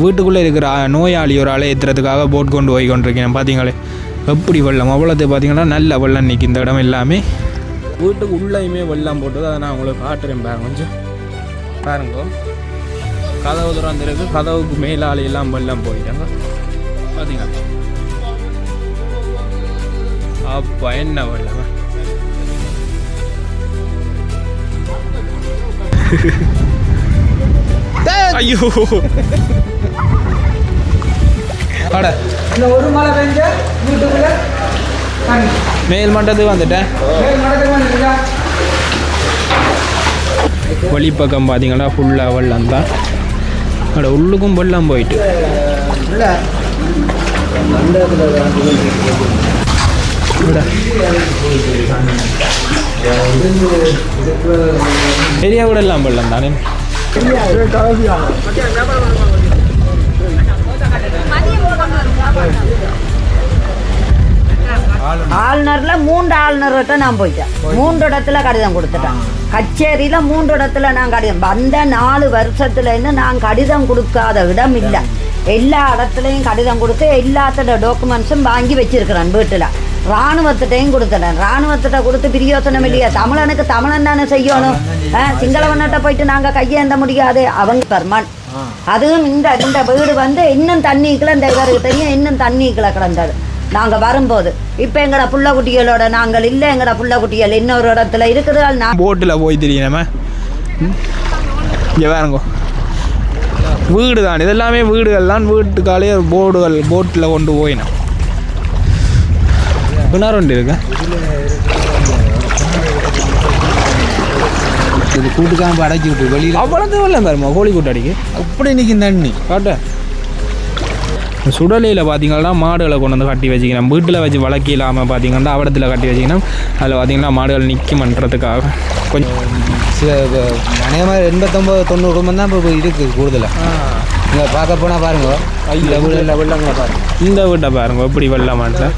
வீட்டுக்குள்ளே இருக்கிற நோயாளி ஒரு ஆளை ஏற்றுறதுக்காக போட் கொண்டு போய் கொண்டிருக்கேன். பார்த்தீங்களே எப்படி வெள்ளம்? அவ்வளோது பார்த்தீங்கன்னா நல்ல வெள்ளம் நிற்கி இந்த இடம் எல்லாமே. வீட்டுக்கு உள்ளேயுமே வெள்ளம் போட்டது. அதை நான் உங்களுக்கு காட்டுறேன் பாருங்க கொஞ்சம். பாருங்க. கதவு திறந்துருக்கு கதவுக்கு மேலாளி எல்லாம் வெள்ளம் போயிட்டாங்க. பார்த்தீங்களா அப்பா என்ன வெள்ளம்? ஐயோ. அட. இந்த ஒரு மழை பெஞ்ச வீட்டுக்குள்ள தண்ணி. மேல் மட்டத்துக்கு வந்துட்டேன். வெளிப்பக்கம் பார்த்தீங்கன்னா ஃபுல்லாக வெள்ளம் தான். அட உள்ளுக்கும் வெள்ளம் போயிட்டு. பெரிய கூட எல்லாம் வெள்ளம் தானே. ஆளுநர்ல மூன்று ஆளுநர்கிட்ட நான் போயிட்டேன். மூன்று இடத்துல கடிதம் கொடுத்துட்டேன் கச்சேரியில மூன்று இடத்துல நான் கடிதம். வந்த நாலு வருஷத்துல இருந்து நான் கடிதம் கொடுக்காத இடம் இல்லை. எல்லா இடத்துலையும் கடிதம் கொடுத்து எல்லாத்தோட டாக்குமெண்ட்ஸும் வாங்கி வச்சிருக்கிறேன் வீட்டில். ராணுவத்திட்டையும் கொடுத்துட்டேன். ராணுவத்திட்ட கொடுத்து பிரியோசனம் இல்லையா. தமிழனுக்கு தமிழன் தானே செய்யணும். சிங்களவன்கிட்ட போயிட்டு நாங்கள் கையேந்த முடியாது. அவங்க பெர்மன். அதுவும் இந்த இந்த வீடு வந்து இன்னும் தண்ணிக்குள்ள இந்த இவருக்கு தெரியும் இன்னும் தண்ணிக்குள்ள கிடந்தது நாங்கள் வரும்போது இப்போ எங்கட புள்ள குட்டிகளோட நாங்கள் இல்லை எங்கட புள்ள குட்டிகள் இன்னொரு இடத்துல இருக்குது. நான் போட்டில் போய் தெரியும் நம்ம இங்கே வேறங்கோ வீடு தான் இதெல்லாமே வீடுகள் தான். வீட்டுக்காலே போர்டுகள் போட்டில் கொண்டு போயினேன் பின்னார் வண்டி இருக்கு. இது கூட்டுக்காம்பு அடைச்சி விட்டு வெளியில் அவ்வளோது இல்லை பாருமா கோழி கூட்டாடிக்கு அப்படி நிற்கும் தண்ணி. காட்ட. சுடலையில் பார்த்தீங்கன்னா மாடுகளை கொண்டு வந்து கட்டி வச்சுக்கணும். வீட்டில் வச்சு வளர்க்க இல்லாமல் பார்த்தீங்கன்னா அவடத்தில் கட்டி வச்சுக்கணும். அதில் பார்த்தீங்கன்னா மாடுகள் நிற்குமன்றதுக்காக கொஞ்சம் சில அநேகமாக எண்பத்தொம்பது தொண்ணூறு குடும்பம் தான் இப்போ இருக்குது கூடுதலாக இங்கே பார்க்க போனால் பாருங்க. இந்த வீடு வெள்ளங்களை பாருங்க. இந்த வீட்டை பாருங்க எப்படி வெள்ளமாட்டில்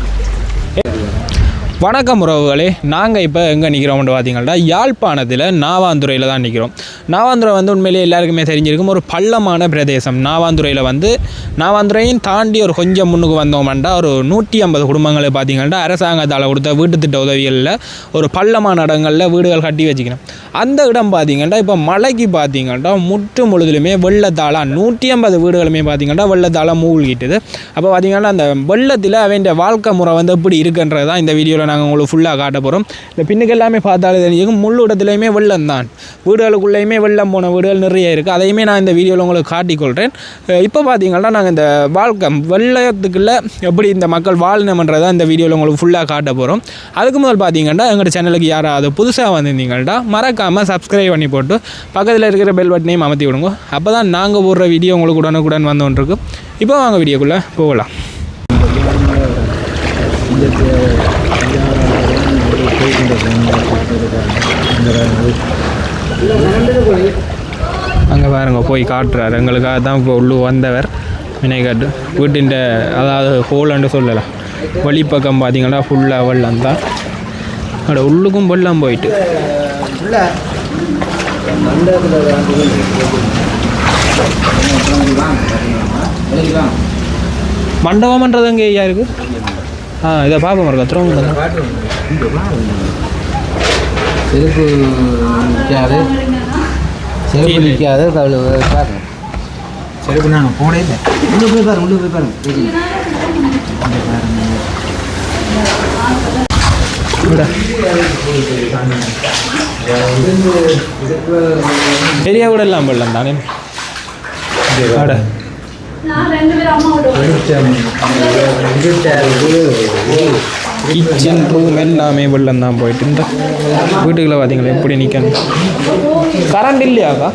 வணக்கம் உறவுகளே. நாங்கள் இப்போ எங்கே நிற்கிறோம்னு பார்த்தீங்கன்னா யாழ்ப்பாணத்தில் நாவாந்துறையில் தான் நிற்கிறோம் நாவாந்துறை வந்து உண்மையிலேயே எல்லாருக்குமே தெரிஞ்சிருக்கும் ஒரு பள்ளமான பிரதேசம். நாவாந்துறையில் வந்து நாவாந்துறையும் தாண்டி ஒரு கொஞ்சம் முன்னுக்கு வந்தோம்னா ஒரு நூற்றி ஐம்பது குடும்பங்களை பார்த்தீங்கன்னா அரசாங்கத்தால் கொடுத்த வீட்டு திட்ட உதவிகளில் ஒரு பள்ளமான இடங்களில் வீடுகள் கட்டி வச்சுக்கணும். அந்த இடம் பார்த்தீங்கன்னா இப்போ மலைக்கு பார்த்திங்கன்னா முற்று முழுதிலுமே வெள்ளத்தால் நூற்றி ஐம்பது வீடுகளுமே பார்த்தீங்கன்னா வெள்ளத்தால் மூழ்கிட்டுது. அப்போ பார்த்திங்கன்னா அந்த வெள்ளத்தில் அவன் வாழ்க்கை முறை வந்து எப்படி இருக்குன்றது தான் இந்த வீடியோவில் நாங்கள் உங்களுக்கு ஃபுல்லாக காட்ட போகிறோம் இந்த பின்னுக்கு எல்லாமே பார்த்தாலே தெரியும் முள்ளு இடத்துலையுமே வெள்ளம் தான். வீடுகளுக்குள்ளேயுமே வெள்ளம் போன வீடுகள் நிறைய இருக்குது அதையுமே நான் இந்த வீடியோவில் உங்களுக்கு காட்டிக்கொள்கிறேன் இப்போ பார்த்தீங்கன்னா நாங்கள் இந்த வாழ்க்கை வெள்ளத்துக்குள்ளே எப்படி இந்த மக்கள் வாழணுமன்றதை இந்த வீடியோவில் உங்களுக்கு ஃபுல்லாக காட்ட போகிறோம் அதுக்கு முதல் பார்த்தீங்கன்னா எங்கள் சேனலுக்கு யாராவது புதுசாக வந்திருந்தீங்கன்னா மறக்காமல் சப்ஸ்கிரைப் பண்ணி போட்டு பக்கத்தில் இருக்கிற பெல் பட்டனையும் அமர்த்தி விடுங்க. அப்போ தான் நாங்கள் போடுற வீடியோ உங்களுக்கு உடனுக்குடன் வந்துகிட்ருக்கு இப்போ வாங்க வீடியோக்குள்ளே போகலாம். அங்கே பாருங்க போய் காட்டுறாரு. எங்களுக்காக தான் இப்போ உள்ளு வந்தவர். வினைகாட்டு வீட்டின் அதாவது ஹோலண்டு சொல்லலாம் வழிப்பக்கம் பார்த்தீங்கன்னா ஃபுல்லாக வெள்ளம் தான். அட உள்ளுக்கும் வெள்ளம் போயிட்டு. மண்டபம்ன்றது எங்கே ஐயா இருக்கு? ஆ இதை பார்ப்போம் இருக்கா திரும்ப செருப்பு நிற்காது செருப்பு. நிற்காது பார்க்கணும் செருப்பு நாங்கள் போனே இல்லை. உள்ளே போய் பாருங்க உள்ளே போய் பாருங்க. விட. பெரிய கூட எல்லாம் வெள்ளம் தானே? அட கிச்சன் ரூம் எல்லாமே வெள்ளம் தான் போயிட்டு இந்த. வீட்டுக்குள்ள பார்த்தீங்களா எப்படி நிற்கணும் கரண்ட் இல்லையாக்கா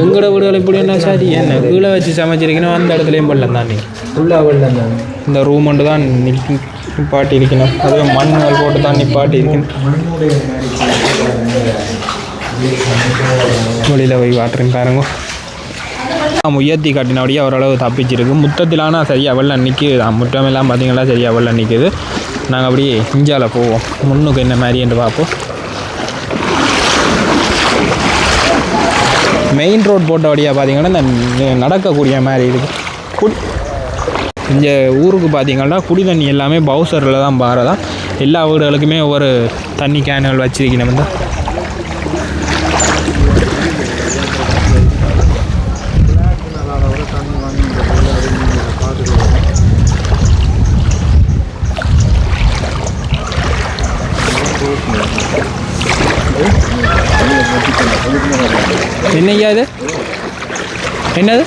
எங்களோட வீடுகள் இப்படி என்ன சரி என்ன கீழே வச்சு சமைச்சிருக்கணும் அந்த இடத்துலையும் வெள்ளம் தான் நீ. ஃபுல்லாக வெள்ளம் தான். இந்த ரூம் மட்டும் தான் நிப்பாட்டி இருக்கணும். அதுவும் மண்ணுகள் போட்டு தான் நிப்பாட்டி இருக்கணும். வெளியில் போய் வாட்டுறேன் பாருங்க. நாம் உயர்த்தி காட்டினபடியே ஓரளவு தப்பிச்சிருக்கு. முத்தத்திலான சரியாக வெள்ளம் நிற்கிது முற்றமெல்லாம் பார்த்தீங்கன்னா சரியாக வெள்ளம் நிற்கிது நாங்கள் அப்படியே இஞ்சால போவோம். முன்னுக்கு என்ன மாதிரி என்று பார்ப்போம். மெயின் ரோட் போட்ட வழியாக பார்த்தீங்கன்னா இந்த நடக்கக்கூடிய மாதிரி இருக்குது இந்த ஊருக்கு பார்த்தீங்கன்னா குடி தண்ணி எல்லாமே பவுசரில் தான் பாரதா. எல்லா வீடுகளுக்குமே ஒவ்வொரு தண்ணி கேனல் வச்சுருக்கணும் வந்து. என்னையா இது? என்னது?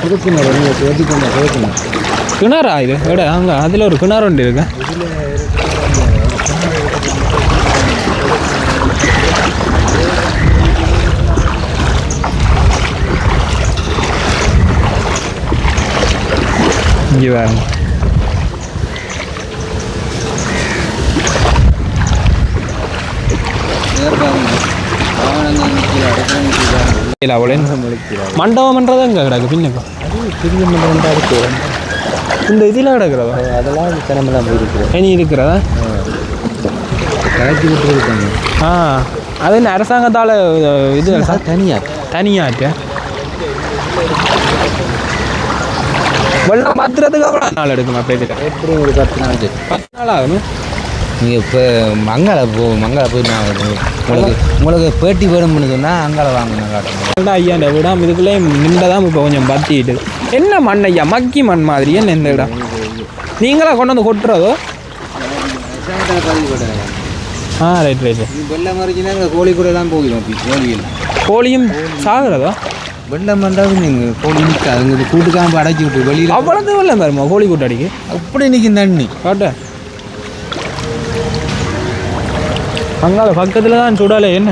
புதுப்பினர் வந்து புதுப்பினர் கிணறா இது? விட அங்கே அதில் ஒரு கிணறு ஒன்று இருக்கு. இங்கே வேறு மண்டபம்ன்றது எங்கே கிடக்கு? பின்னுக்கு. சிறிய மண்டபம் தான் இருக்கு. இந்த இதில் கிடக்கிறதா அதெல்லாம் தினமெல்லாம் போயிருக்கிறோம் இனி இருக்கிறதா? கலத்தி விட்டு இருக்காங்க. ஆ. அது என்ன அரசாங்கத்தால் இது தனியாக தனியாட்டு? வெள்ளம் பத்துறதுக்கு எவ்வளோ நாள் எடுக்கும் அப்படியே எப்படி ஒரு பத்து நாள் பத்து நாள் ஆகும்? நீங்கள் இப்போ மங்கால போ மங்கால போய் நான் உங்களுக்கு உங்களுக்கு பேட்டி வேணும்னு சொன்னால் அங்கால வாங்க காட்டுங்க ரெண்டா ஐயா இந்த விடாம இதுக்குள்ளே நின்றதான் இப்போ கொஞ்சம் பத்திட்டு என்ன மண் ஐயா மக்கி மண் மாதிரி என்ன இந்த இடம் நீங்களா கொண்டு வந்து கொட்டுறதோ? ஆ ரைட் ரைட் வெள்ளம் வரைக்கும் கோழி கூட தான் போகிறோம் கோழியில் கோழியும் சாகுறதோ? வெள்ளம் வந்தாலும் நீங்கள் கோழி நிற்காது இந்த கூட்டுக்காம அடைச்சி விட்டு வெளியில் அவ்வளோ வெள்ளம் பாருமா கோழி கூட்டாடிக்கு அப்படி நிற்கும் தண்ணி காட்ட. அங்கால பக்கத்தில் தான் சுடாலே என்ன?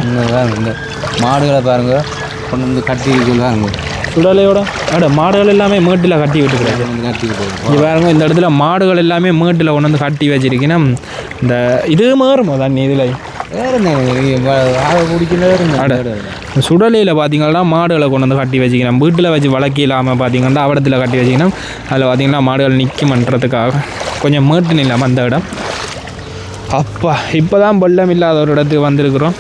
மாடுகளை பாருங்க. கொண்டு வந்து கட்டி கொள்வாங்க சுடலையோட அட மாடுகள் எல்லாமே மேட்டில் கட்டி விட்டுக்கிறாங்க இங்கே பாருங்க இந்த இடத்துல மாடுகள் எல்லாமே மேட்டில் கொண்டு வந்து கட்டி வச்சிருக்கீங்கன்னா இந்த இது மாறுமோ தண்ணி இதில். சுடலையில் பார்த்தீங்கன்னா மாடுகளை கொண்டு வந்து கட்டி வச்சுக்கணும் வீட்டில் வச்சு வளர்க்க இல்லாமல் பார்த்தீங்கன்னா அவடத்தில் கட்டி வச்சுக்கணும் அதில் பார்த்தீங்கன்னா மாடுகள் நிற்குமன்றதுக்காக கொஞ்சம் மேட்டு இல்லாமல் அந்த இடம். அப்பா இப்போ தான் வெள்ளம் இல்லாத ஒரு இடத்துக்கு வந்திருக்கிறோம்.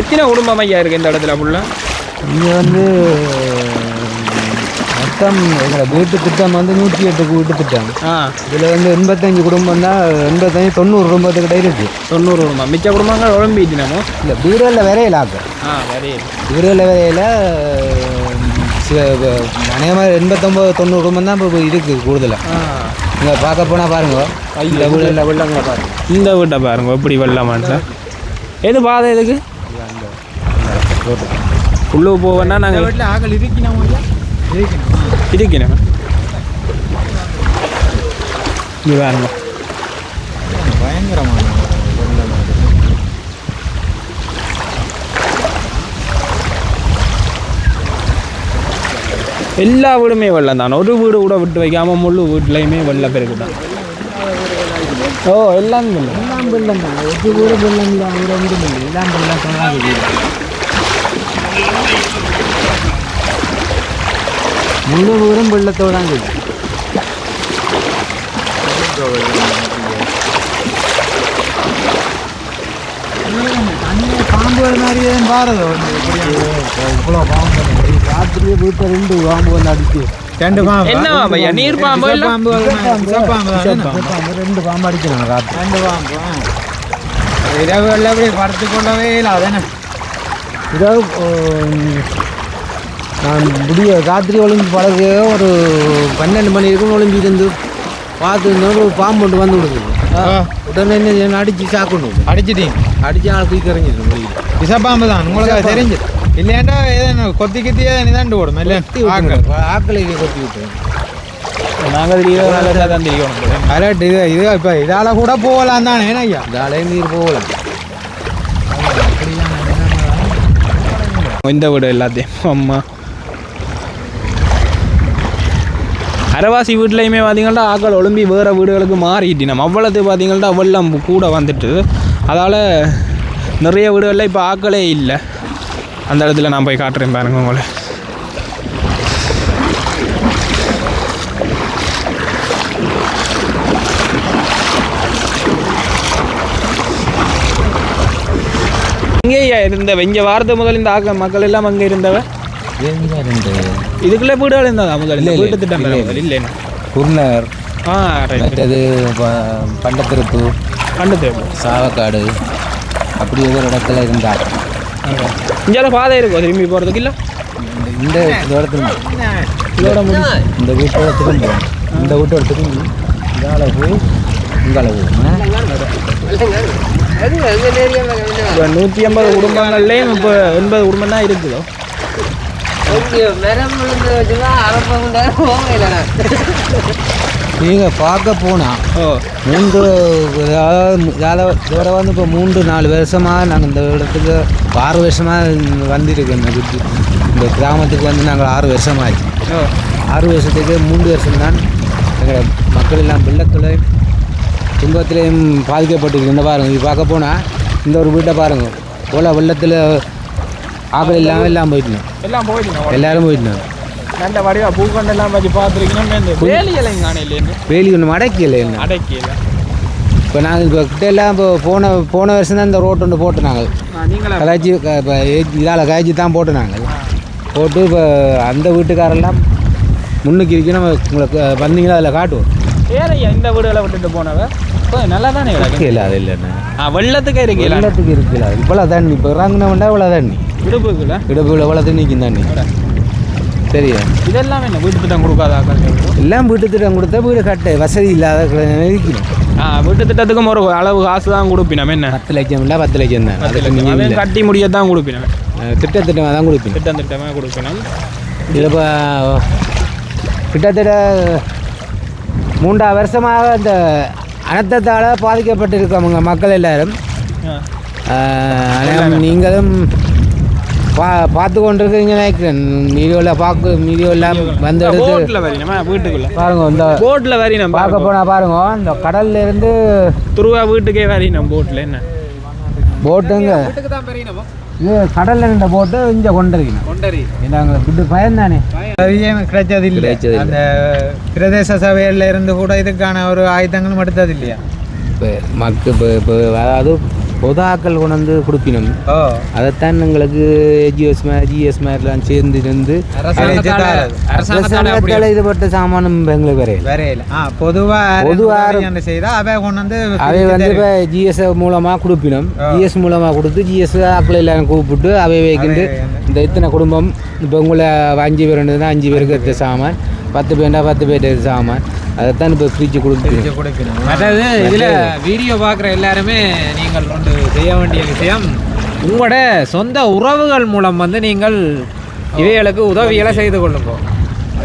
எத்தனை குடும்பம் ஐயா இருக்குது இந்த இடத்துல ஃபுல்லாக இங்கே வந்து மொத்தம் எங்களை வீட்டு திட்டம் வந்து நூற்றி எட்டு வீட்டு திட்டம். ஆ. இதில் வந்து எண்பத்தஞ்சு குடும்பம் தான் எண்பத்தஞ்சு தொண்ணூறு குடும்பத்துக்கிட்ட இருக்குது தொண்ணூறு குடும்பம். மிச்ச குடும்பங்கள் உழம்பிட்டினமோ இல்லை வீடுகளில் வரையில ஆக்க. ஆ சரி வீடுகளில் வரையில சில அநேகமாக எண்பத்தொம்பது தொண்ணூறு குடும்பம் தான் இப்போ இருக்குது கூடுதலாக இங்கே பார்க்க போனால் பாருங்க. இந்த வீடுகளில் வெள்ளங்களை பாருங்க. இந்த வீட்டை பாருங்க எப்படி வெள்ளமான்ல எது பாதை எதுக்கு உள்ளே போவேன்னா நாங்கள் வீட்டில் ஆக்கள் இருக்கணும் இருக்கணும் இது பயங்கரமான வெள்ளம் எல்லா வீடுமே வெள்ளம் தான் ஒரு வீடு கூட விட்டு வைக்காம முழு வீட்லையுமே வெள்ள பெருக்கு தான் ஓ எல்லாம் வெள்ளம் எல்லாம் வெள்ளம் தான் எட்டு வீடு வெள்ளம் இல்லை வீடு வீடு இல்லை எல்லாம் வெள்ளம் சொல்லாது முழு வீடும் வெள்ளத்தோடு தான் பாம்புகள் மாதிரியே பாரதோ இவ்வளோ பாம்பு ராத்திரியே வீட்டில் ரெண்டு பாம்பு வந்து அடிச்சு ரெண்டு பாம்பு என்ன பையா நீர் பாம்பு இல்ல ரெண்டு பாம்பு அடிக்கிறாங்க ராத்திரி ரெண்டு பாம்பு இரவுகளில் அப்படியே படுத்து கொள்ளவே இல்லை அதானே இதாவது நான் முடிய ராத்திரி ஒளிஞ்சு பழகு ஒரு பன்னெண்டு மணி இருக்கும் ஒளிஞ்சு இருந்து பார்த்து இருந்தோம் ஒரு பாம்பு ஒன்று வந்து விடுது உடனே என்ன அடித்து சாக்கணும் அடிச்சிட்டீங்க அடித்து ஆள் தூக்கி எறிஞ்சிடும் விஷப்பாம்பு தான் உங்களுக்கு அது ஆக்கள் ஆக்களை கொத்தி விட்டுரும் நாங்கள் தெரியும் நல்லா தான் தெரியும் கரெக்ட் இது இது இப்போ இதால் கூட போகலாம் தானே ஐயா இந்த அலைய நீர் போகலாம் இந்த வீடு எல்லாத்தையும் அம்மா அரவாசி வீட்லையுமே பார்த்தீங்கன்னா ஆக்கள் ஒழும்பி வேறு வீடுகளுக்கு மாறிட்டு நம்ம அவ்வளோத்து பார்த்தீங்கன்னா வெள்ளம் கூட வந்துட்டு அதால் நிறைய வீடுகளில் இப்போ ஆக்களே இல்லை அந்த இடத்துல நான் போய் காட்டுறேன் பாருங்க உங்களை. இங்கேயா இருந்த இங்கே வாரது முதல் இந்த ஆக்க மக்கள் எல்லாம் அங்கே இருந்தவ? எங்க இருந்து இதுக்குள்ளே வீடுகள் இருந்ததா முதல் இல்லை. வீட்டு திட்டம் இல்லை, பெற முதல் இல்லைன்னு குருநகர் ஆ மற்றது ப- பண்டத்திருப்பு தேவை சாவக்காடு அப்படி ஒவ்வொரு இடத்துல இருந்தாங்க இங்கே பாதை இருக்கும் திரும்பி போகிறதுக்கு இல்லை? இந்த இடத்துல இதோட முடி இந்த வீட்டோட திரும்ப இந்த வீட்டோட திரும்பி இதால போய் இங்கால இப்போ நூற்றி ஐம்பது குடும்பங்கள்லேயும் இப்போ எண்பது குடும்பம் தான் இருக்குதோ. நீங்கள் பார்க்க போனால் மூன்று அதாவது இதோட வந்து இப்போ மூன்று நாலு வருஷமாக நாங்கள் இந்த இடத்துக்கு ஆறு வருஷமாக வந்திருக்கோம். இந்த கிராமத்துக்கு வந்து நாங்கள் ஆறு வருஷமாச்சு. ஓ. ஆறு வருஷத்துக்கு மூன்று வருஷம்தான் எங்கள் மக்கள் எல்லாம் வெள்ளத்துலையும் துன்பத்திலையும் பாதிக்கப்பட்டிருக்கு இந்த பாருங்க. இது பார்க்க போனால் இந்த ஒரு வீட்டை பாருங்க. போல வெள்ளத்தில் ஆக்கள் இல்லாமல் எல்லாம் போயிட்டோம் எல்லாம் போயிடுங்க எல்லாரும் போயிட்டோம் நல்ல வடிவா பூக்கண்டெல்லாம் வச்சு பார்த்துருக்கீங்கன்னா இந்த வேலியலை காண வேலி ஒன்று மடக்கியில் என்ன? அடக்கியில் இப்போ நாங்கள் இப்போ கிட்ட எல்லாம் இப்போ போன போன வருஷம் தான் இந்த ரோட்டு ஒன்று போட்டு நாங்கள்? கதாச்சி இப்போ இதால் காய்ச்சி தான் போட்டு நாங்கள் போட்டு இப்போ அந்த வீட்டுக்காரெல்லாம் முன்னுக்கு இருக்கு நம்ம உங்களுக்கு வந்தீங்கன்னா அதில் காட்டுவோம். ஏறையா இந்த வீடுகளை விட்டுட்டு போனவ? நல்லா தானே கிடக்கு. இல்லை அது இல்லைண்ணே ஆ வெள்ளத்துக்கே இருக்கு வெள்ளத்துக்கு இருக்குல்ல இவ்வளோ தண்ணி இப்போ இறங்கினவண்டா இவ்வளோ தண்ணி. விடுப்புக்குள்ள இடுப்பு இவ்வளோ தண்ணிக்கும் தண்ணி சரியா இதெல்லாம் என்ன வீட்டு திட்டம் கொடுக்காத எல்லாம் வீட்டு திட்டம் கொடுத்தா வீடு கட்ட வசதி இல்லாத இருக்கணும் ஆ வீட்டு திட்டத்துக்கும் ஒரு அளவு காசு தான் கொடுப்பினோம் என்ன? பத்து லட்சம் இல்லை பத்து லட்சம் தான். அதுக்கு. நீங்கள் கட்டி முடிய தான் கொடுப்பினோம் திட்டத்திட்டமாக தான் கொடுப்பீங்க திட்டம் திட்டமாக கொடுப்பினோம். இதில் இப்போ கிட்டத்தட்ட மூன்றா வருஷமாக இந்த அனர்த்தத்தால் பாதிக்கப்பட்டிருக்கவங்க மக்கள் எல்லாரும். நீங்களும் பா பார்த்து கொண்டிருக்கீங்க நினைக்கிறேன் வீடியோவில் பார்க்க வீடியோவில் வந்து எடுத்து வீட்டுக்குள்ள. பாருங்க இந்த போட்டில் வரினோம் பார்க்க போனால் பாருங்க இந்த கடல்ல இருந்து துருவா வீட்டுக்கே வரினோம் போட்டில் என்ன? போட்டுங்க. இது கடல்ல இருந்த போட்டு இங்கே கொண்டு இருக்கணும் நாங்கள் இப்படி பயந்தானே. உதவியும் கிடைச்சதில்லை. கிடைச்சதில்லை. அந்த பிரதேச சபையில இருந்து கூட இதுக்கான ஒரு ஆயுதங்களும் எடுத்தது இல்லையா இப்போ மக்கு இப்போ இப்போ அதாவது பொதாக்கள் கொண்டு வந்து கொடுப்பினோம் அதைத்தான் எங்களுக்கு ஜிஎஸ் ஜிஎஸ் மேலாம் சேர்ந்து இருந்து அரசாங்கத்தால் இதுபட்ட சாமானும் எங்களுக்கு வரையில. வரையில. ஆ பொதுவா பொதுவா என்ன செய்தா அவை கொண்டு வந்து அவை வந்து இப்போ ஜிஎஸ் மூலமாக கொடுப்பினோம். ஜிஎஸ் மூலமாக கொடுத்து ஜிஎஸ் ஆக்களை எல்லாம் கூப்பிட்டு அவை வைக்கிட்டு இந்த இத்தனை குடும்பம் இப்போ உங்களை அஞ்சு பேர் அஞ்சு பேருக்கு எடுத்த சாமான் பத்து பேர்னா பத்து பேர் எடுத்த சாமான். அதைத்தான் இப்போ பிரித்து கொடுத்து கொடுக்கணும் அதாவது இதில் வீடியோ பார்க்குற எல்லாருமே நீங்கள் ஒன்று செய்ய வேண்டிய விஷயம் உங்களோட சொந்த உறவுகள் மூலம் வந்து நீங்கள் இவைகளுக்கு உதவிகளை செய்து கொள்ளுங்க.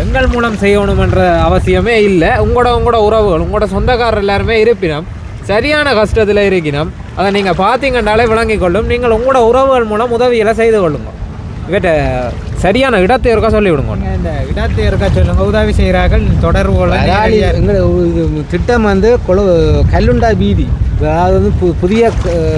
எங்கள் மூலம் செய்யணுமென்ற அவசியமே இல்லை. உங்களோட உங்களோட உறவுகள் உங்களோட சொந்தக்காரர் எல்லாருமே இருப்பினும் சரியான கஷ்டத்தில் இருக்கினோம் அதை நீங்கள் பார்த்தீங்கன்னாலே விளங்கிக் கொள்ளும். நீங்கள் உங்களோட உறவுகள் மூலம் உதவிகளை செய்து கொள்ளுங்க. இவற்றை சரியான இடத்தை இருக்க சொல்லி விடுங்க இந்த இடத்தை இருக்க சொல்லுங்க உதவி செய்கிறார்கள் தொடர்பு கொள்ள இது திட்டம் வந்து கொழு கல்லுண்டா வீதி அதாவது வந்து பு- புதிய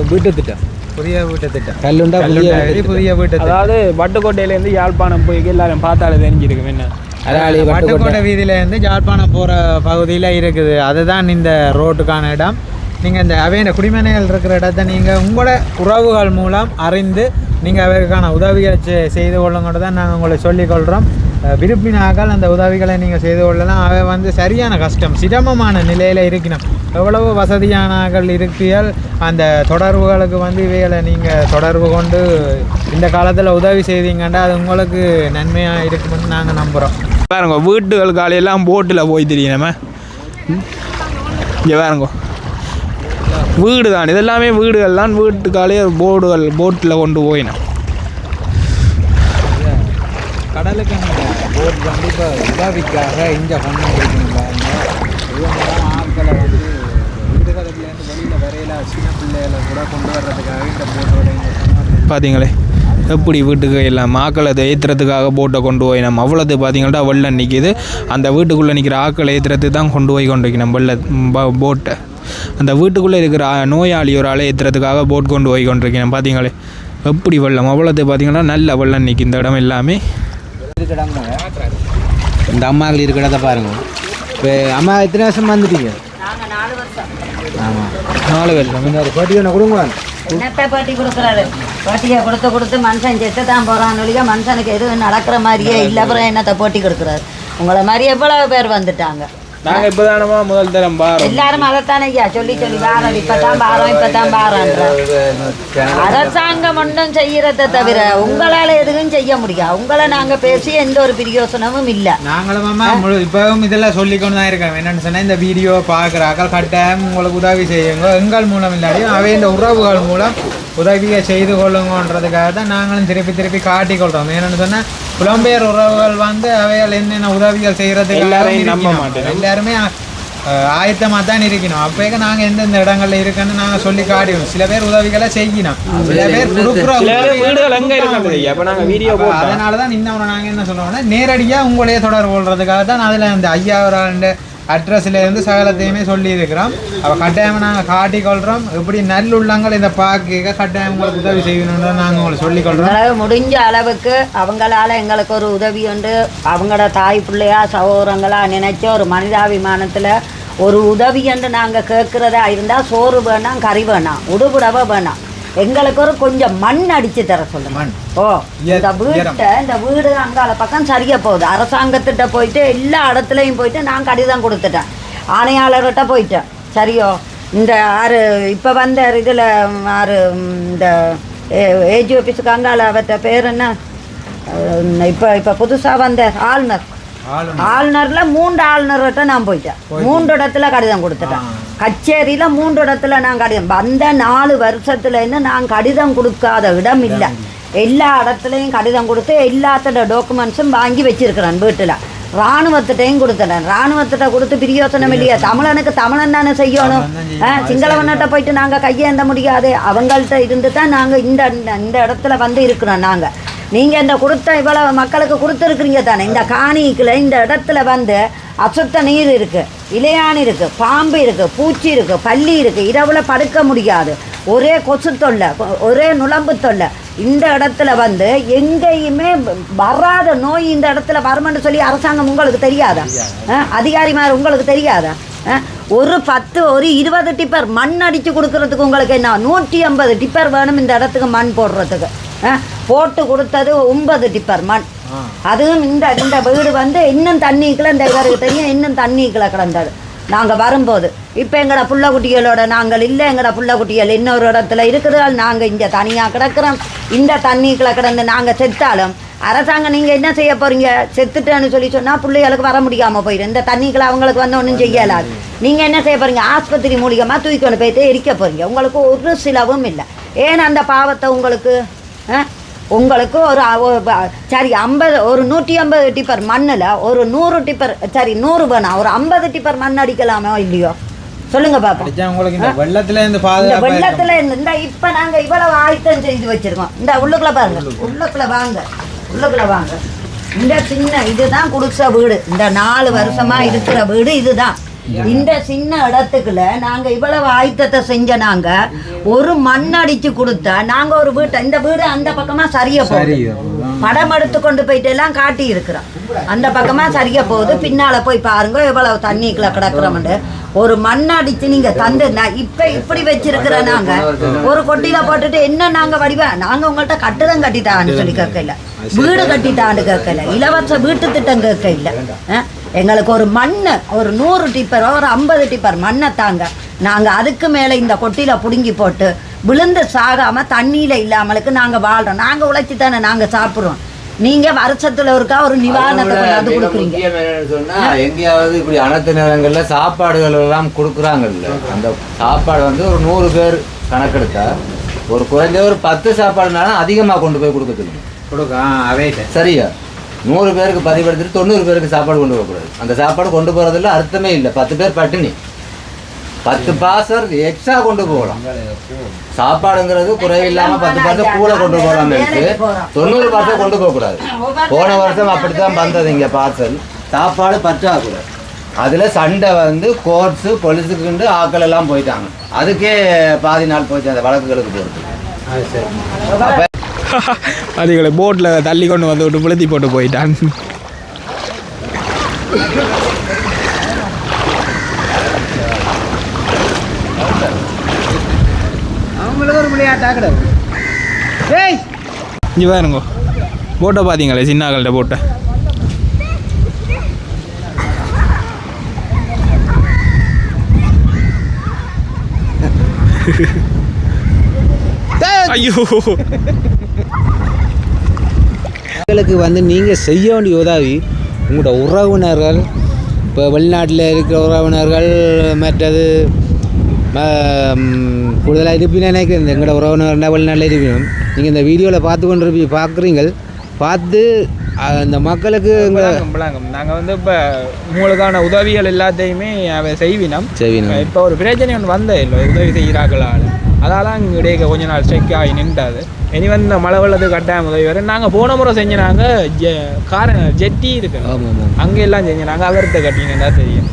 வீட்டு திட்டம். புதிய வீட்டு திட்டம். கல்லுண்டா புதிய புதிய வீட்டு அதாவது வட்டுக்கோட்டையிலேருந்து யாழ்ப்பாணம் போய் எல்லாரும் பார்த்தாலே தெரிஞ்சிருக்கும் என்ன. அதாலி வட்டுக்கோட்டை. வட்டுக்கோட்டை வீதியில இருந்து ஜாழ்ப்பாணம் போற பகுதியில இருக்குது. அதுதான் இந்த ரோட்டுக்கான இடம். நீங்க இந்த அவையின குடிமனைகள் இருக்கிற இடத்த நீங்க உங்களோட உறவுகள் மூலம் அறிந்து நீங்கள் அவருக்கான உதவிகளை செ- செய்து கொள்ளுங்கன்னு தான் நாங்கள் உங்களை சொல்லிக்கொள்கிறோம் கொள்கிறோம் அந்த உதவிகளை நீங்கள் செய்து கொள்ளலாம். அவை வந்து சரியான கஷ்டம் சிரமமான நிலையில் இருக்கணும். எவ்வளவு வசதியானாக்கள் இருக்கியால் அந்த தொடர்புகளுக்கு வந்து இவைகளை நீங்கள் தொடர்பு கொண்டு இந்த காலத்தில் உதவி செய்தீங்கன்னா அது உங்களுக்கு நன்மையாக இருக்கும்னு நாங்கள் நம்புகிறோம் பாருங்க வீட்டுகள் காலையெல்லாம் போட்டில் போய் தெரியும்? நம்ம இங்கே பாருங்க. வீடு தான் இதெல்லாமே வீடுகள் தான் வீட்டு காலையே போர்டுகள் போட்டில் கொண்டு போயினேன் கடலுக்கு போட் வந்து இப்போ உதவிக்காக இங்கே பண்ண கொடுக்கணும் பாருங்க. இவங்கெல்லாம் ஆட்களை வந்து வீடுகளுக்குலேருந்து வெளியில் வரையில சின்ன பிள்ளைகளை கூட கொண்டு வர்றதுக்காக இந்த போட்டோட பார்த்தீங்களே எப்படி வீட்டுக்கு எல்லாம் ஆக்களை ஏற்றுறதுக்காக போட்டை கொண்டு போய் நம்ம அவ்வளோது பார்த்தீங்கன்னா வெள்ளம் நிற்கிது அந்த வீட்டுக்குள்ளே நிற்கிற ஆக்களை ஏற்றுறதுக்கு தான் கொண்டு போய் கொண்டு வைக்கணும் வெள்ள போட்டை அந்த வீட்டுக்குள்ளே இருக்கிற நோயாளி ஒரு ஆளை ஏற்றுறதுக்காக போட் கொண்டு போய் கொண்டிருக்கேன். பார்த்தீங்களே எப்படி வெள்ளம்? அவ்வளோது பார்த்தீங்கன்னா நல்ல வெள்ளம் நிற்கி இந்த இடம் எல்லாமே. இந்த அம்மாக்கள் இருக்கிற இடத்த பாருங்க. இப்போ அம்மா எத்தனை வருஷம் வந்துட்டீங்க? நாலு வருஷம் ஆமாம் நாலு வெள்ளம். இந்த பாட்டி ஒன்று கொடுங்க. என்னத்தை பாட்டி கொடுக்குறாரு? போட்டியை கொடுத்து கொடுத்து மனுஷன் செத்து தான் போகிறான் ஒழிய மனுஷனுக்கு எதுவும் நடக்கிற மாதிரியே இல்லை. அப்புறம் என்னத்தை போட்டி கொடுக்குறாரு? உங்களை மாதிரி எவ்வளவு பேர் வந்துட்டாங்க. நாங்கள் இப்போ தானமா முதல் தரம் பாரோம்? எல்லாரும் அதைத்தானே ஐயா சொல்லி சொல்லி வாரம் இப்பதான் பாரம் இப்பதான் பாரன்ற அரசாங்கம் ஒன்றும் செய்யறதை தவிர உங்களால எதுவும் செய்ய முடியாது உங்களை நாங்க பேசி எந்த ஒரு பிரயோசனமும் இல்ல. நாங்களும் இப்பவும் இதெல்லாம் சொல்லிக்கொண்டு தான் இருக்கோம். என்னன்னு சொன்னா இந்த வீடியோ பார்க்குறாக்கள் கட்டாயம் உங்களுக்கு உதவி செய்யுங்க. எங்கள் மூலம் இல்லாட்டியும் அவை இந்த உறவுகள் மூலம் உதவியை செய்து கொள்ளுங்கன்றதுக்காக தான் நாங்களும் திருப்பி திருப்பி காட்டிக் கொள்றோம் என்னன்னு சொன்னா புலம்பெயர் உறவுகள் வந்து அவைகள் என்னென்ன உதவிகள் செய்யறதுக்கு எல்லாரையும் நம்ப மாட்டேன். எல்லாருமே ஆயத்தமாக தான் இருக்கணும். அப்போக்க நாங்கள் எந்தெந்த இடங்கள்ல இருக்குன்னு நாங்கள் சொல்லி காட்டிடுவோம். சில பேர் உதவிகளை செய்யணும். சில பேர் கொடுக்குற சில பேர் உதவிகளை வீடுகள் எங்கே இருக்கிறது அப்போ நாங்கள் வீடியோ அப்ப போட்டோம் அதனால தான் இன்னும் நாங்கள் என்ன சொல்லுவோம்னா நேரடியாக உங்களையே தொடர்பு கொள்றதுக்காக தான் அதில் இந்த ஐயாவராண்ட அட்ரஸ்லேருந்து சகலத்தையுமே சொல்லியிருக்கிறோம். அப்போ கட்டாயம் நாங்கள் காட்டிக்கொள்கிறோம் எப்படி நல்ல உள்ளங்கள் இதை பார்க்க கட்டாயம் உங்களுக்கு உதவி செய்யணும்னு நாங்கள் உங்களுக்கு சொல்லிக்கொள்கிறோம் முடிஞ்ச அளவுக்கு அவங்களால எங்களுக்கு ஒரு உதவி உண்டு. அவங்களோட தாய் பிள்ளையா சகோதரங்களா நினைச்ச ஒரு மனிதாபிமானத்தில் ஒரு உதவி என்று நாங்கள் கேட்குறதா இருந்தால் சோறு வேணாம் கறி வேணாம் உடுபுடவை வேணாம். எங்களுக்கு ஒரு கொஞ்சம் மண் அடிச்சு தர சொல்லுங்க. ஓ இந்த வீட்டை இந்த வீடு அங்கால பக்கம் சரியா போகுது. அரசாங்கத்திட்ட போயிட்டு எல்லா இடத்துலையும் போயிட்டு நான் கடிதம் கொடுத்துட்டேன். ஆணையாளர்கிட்ட போயிட்டேன். சரியோ இந்த ஆறு இப்போ வந்த இதில் ஆறு இந்த ஏஜி ஆஃபீஸுக்கு அங்கால அவற்ற பேர் என்ன? இப்போ இப்போ புதுசாக வந்த ஆளுநர். ஆளுநர். ஆளுநர்ல மூன்று ஆளுநர்கிட்ட நான் போயிட்டேன். மூன்று இடத்துல கடிதம் கொடுத்துட்டேன். கச்சேரியில மூன்று இடத்துல நான் கடிதம். வந்த நாலு வருஷத்துல இருந்து நான் கடிதம் கொடுக்காத இடம் இல்லை. எல்லா இடத்துலையும் கடிதம் கொடுத்து எல்லாத்தோட டாக்குமெண்ட்ஸும் வாங்கி வச்சிருக்கிறேன் வீட்டில். ராணுவத்திட்டையும் கொடுத்துட்டேன். ராணுவத்திட்ட கொடுத்து பிரியோசனம் இல்லையா. தமிழனுக்கு தமிழன் தானே செய்யணும். சிங்களவன்கிட்ட போயிட்டு நாங்கள் கையேந்த முடியாது. அவங்கள்ட்ட இருந்து தான் நாங்கள் இந்த இந்த இடத்துல வந்து இருக்கிறோம் நாங்கள் நீங்கள் இந்த கொடுத்த இவ்வளவு மக்களுக்கு கொடுத்துருக்குறீங்க தானே. இந்த காணிக்குள்ள இந்த இடத்துல வந்து அசுத்த நீர் இருக்கு. இலையான் இருக்கு பாம்பு இருக்கு பூச்சி இருக்கு பல்லி இருக்கு. இரவுல படுக்க முடியாது. ஒரே கொசு தொல்லை ஒரே நுளம்பு தொல்லை. இந்த இடத்துல வந்து எங்கேயுமே வராத நோய் இந்த இடத்துல வருமென்னு சொல்லி அரசாங்கம் உங்களுக்கு தெரியாதா? ஆ, அதிகாரிமார் உங்களுக்கு தெரியாதா? ஆ, ஒரு பத்து ஒரு இருபது டிப்பர் மண் அடித்து கொடுக்கறதுக்கு உங்களுக்கு என்ன? நூற்றி ஐம்பது டிப்பர் வேணும் இந்த இடத்துக்கு மண் போடுறதுக்கு. ஆ, போட்டு கொடுத்தது ஒன்பது டிப்பர் மண். அதுவும் இந்த இந்த வீடு வந்து இன்னும் தண்ணிக்குள்ள இந்த இவருக்கு தெரியும் இன்னும் தண்ணிக்குள்ள கிடந்தது நாங்கள் வரும்போது. இப்போ எங்களோட புள்ளக்குட்டிகளோட நாங்கள் இல்லை எங்களோட புள்ளக்குட்டிகள் இன்னொரு இடத்துல இருக்குதுகள் நாங்கள் இங்கே தனியாக கிடக்கிறோம். இந்த தண்ணிக்குள்ள கிடந்து நாங்கள் செத்தாலும் அரசாங்கம் நீங்கள் என்ன செய்ய போகிறீங்க செத்துட்டேன்னு சொல்லி சொன்னால் பிள்ளைகளுக்கு வர முடியாமல் போயிடும் இந்த தண்ணிக்குள்ள அவங்களுக்கு வந்து ஒன்றும் செய்யலாது. நீங்கள் என்ன செய்ய போகிறீங்க ஆஸ்பத்திரி மூலியமாக தூக்கி கொண்டு போயிட்டு எரிக்க போறீங்க. உங்களுக்கு ஒரு சிலவும் இல்லை. ஏன் அந்த பாவத்தை உங்களுக்கு ஆ? உங்களுக்கு ஒரு சரி ஐம்பது ஒரு நூற்றி ஐம்பது டிப்பர் மண்ணில் ஒரு நூறு டிப்பர் சரி நூறு வேணாம் ஒரு ஐம்பது டிப்பர் மண் அடிக்கலாமா இல்லையோ? சொல்லுங்க பாப்பா. உங்களுக்கு வெள்ளத்துல இருந்து இந்த வெள்ளத்துல இருந்து இந்த இப்ப நாங்க இவ்வளவு ஆயத்தம் செய்து வச்சிருக்கோம். இந்த உள்ளுக்குள்ள பாருங்க உள்ளுக்குள்ள. வாங்க உள்ளுக்குள்ள வாங்க. இந்த சின்ன இதுதான் குடிசை வீடு. இந்த நாலு வருஷமா இருக்கிற வீடு இதுதான். இந்த சின்ன இடத்துக்குள்ள நாங்க இவ்வளவு ஆயத்தத்தை செஞ்ச நாங்க ஒரு மண் அடிச்சு கொடுத்தா நாங்க ஒரு வீட்டை இந்த வீடு அந்த பக்கமா சரியா போகுது. படம் எடுத்து கொண்டு போயிட்டு எல்லாம் காட்டி இருக்கிறோம். அந்த பக்கமா சரியா போகுது. பின்னால போய் பாருங்க எவ்வளவு தண்ணிக்குள்ள கிடக்குறோம்னு. ஒரு மண் அடிச்சு நீங்க தந்து இப்ப இப்படி வச்சிருக்கிற நாங்க ஒரு கொட்டியில போட்டுட்டு என்ன நாங்க வடிவா நாங்க உங்கள்ட்ட கட்டுதம் கட்டிட்டான்னு சொல்லி கேட்கல. வீடு கட்டிட்டான்னு கேட்கல. இலவச வீட்டு திட்டம் கேட்க இல்ல? எங்களுக்கு ஒரு மண்ணு ஒரு நூறு டிப்பரோ ஒரு ஐம்பது டிப்பர் மண்ணை தாங்க. நாங்க அதுக்கு மேல இந்த கொட்டியில புடுங்கி போட்டு விழுந்து சாகாம தண்ணியில இல்லாமலுக்கு நாங்க வாழ்றோம். நாங்க உழைச்சி தானே நாங்க சாப்பிடுறோம். நீங்க வருஷத்துல ஒருக்கா ஒரு நிவாரணத்தை கொண்டாந்து கொடுக்குறீங்க. எங்கேயாவது இப்படி அனைத்து நேரங்கள்ல சாப்பாடுகள் எல்லாம் கொடுக்குறாங்கல்ல. அந்த சாப்பாடு வந்து ஒரு நூறு பேர் கணக்கெடுத்தா ஒரு குறைஞ்ச ஒரு பத்து சாப்பாடுனாலும் அதிகமாக கொண்டு போய் கொடுக்க தெரியும் கொடுக்க அவைட்ட சரியா? நூறு பேருக்கு பதிவெடுத்துட்டு தொண்ணூறு பேருக்கு சாப்பாடு கொண்டு போகக்கூடாது. அந்த சாப்பாடு கொண்டு போகிறதுல அர்த்தமே இல்லை. பத்து பேர் பட்டினி. பத்து பாசர் எக்ஸ்ட்ரா கொண்டு போகலாம். சாப்பாடுங்கிறது குறைவில்லாம பத்து பாசம் கூட கொண்டு போகலாம் தொண்ணூறு பாசம் கொண்டு போகக்கூடாது. போன வருஷம் அப்படித்தான் வந்தது இங்க பார்சல் சாப்பாடு பற்றாக்குறை. அதுல சண்டை வந்து கோர்ட்ஸு போலீஸுக்குண்டு ஆட்கள் எல்லாம் போயிட்டாங்க. அதுக்கே பாதி நாள் போச்சு அந்த வழக்குகளுக்கு போகிறது அப்ப அதுகளை போட்டில் தள்ளி கொண்டு வந்து விட்டு புழுத்தி போட்டு போயிட்டான். இங்கே பாருங்க. போட்டை பார்த்தீங்களே சின்னாக்கள்கிட்ட போட்டை ஐயோ. மக்களுக்கு வந்து நீங்கள் செய்ய வேண்டிய உதவி உங்களோட உறவினர்கள் இப்போ வெளிநாட்டில் இருக்கிற உறவினர்கள் மற்றது கூடுதலாக இருப்பினா நினைக்கிறேன். எங்களோட உறவினர்னா வெளிநாட்டில் இருப்பினும். நீங்கள் இந்த வீடியோவில் பார்த்து கொண்டு இருப்பி பார்க்குறீங்க பார்த்து அஹ், இந்த மக்களுக்கு நாங்கள் வந்து இப்போ உங்களுக்கான உதவிகள் எல்லாத்தையுமே செய்வினோம். செய்வினோம். இப்போ ஒரு பிரச்சனை ஒன்று வந்தே இல்லை. உதவி செய்கிறார்களால் அதால அங்கே இடையே கொஞ்ச நாள் ஸ்ட்ரெக் ஆகி நின்றாது இனி வந்து இந்த மழை வெள்ளத்துக்கு கட்டாயம் உதவி வரும் நாங்கள் போன முறை செஞ்சனாங்க ஜெ கார ஜெட்டி இருக்கு. அங்கே எல்லாம் செஞ்சனாங்க அவர்கிட்ட கட்டினா தெரியும்.